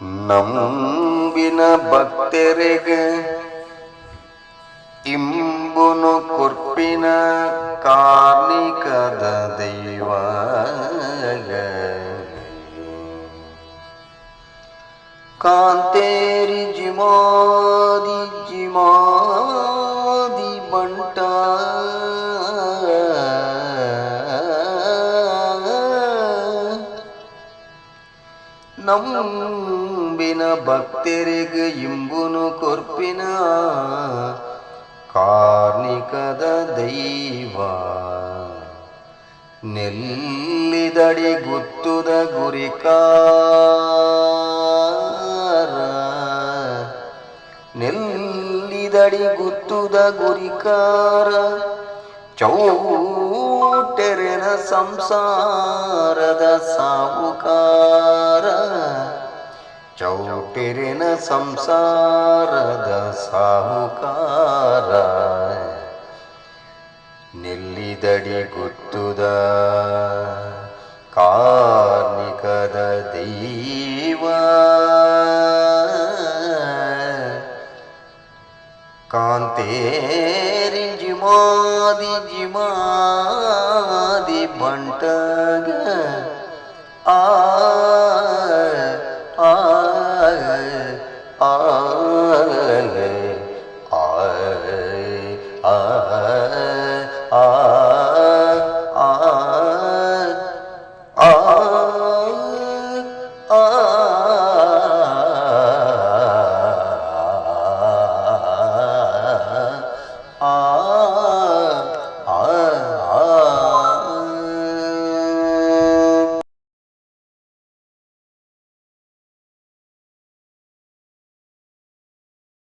ನಂಬಿನ ಭಕ್ತರಿಗೆ ಇಂಬುನು ಕುರ್ಪಿನ ಕಾರ್ಣಿಕದ ದೈವ ಕಾಂತೇರಿ ಜಿಮಾದಿ ಜಿಮಾದಿ ಬಂಟ ನಂಬಿನ ಭಕ್ತರಿಗೆ ಇಂಬುನು ಕೊರ್ಪಿನ ಕಾರ್ಣಿಕದ ದೈವ. ನೆಲ್ಲಿದಡಿ ಗುತ್ತುದ ಗುರಿಕಾರ. ನೆಲ್ಲಿದಡಿ ಗುತ್ತುದ ಗುರಿಕಾರ. ಚೌಟೆರೆನ ಸಂಸಾರದ ಚೌಟೆರೆನ ಸಂಸಾರದ ಸಾಹುಕಾರ. ನಿಲ್ಲಿದಡಿ ಗುತ್ತುದ ಕಾರ್ಣಿಕದ ದೈವ. ಕಾಂತೇರಿ ಜಿಮಾದಿ ಜಿಮಾದಿ ಬಂಟ I, I,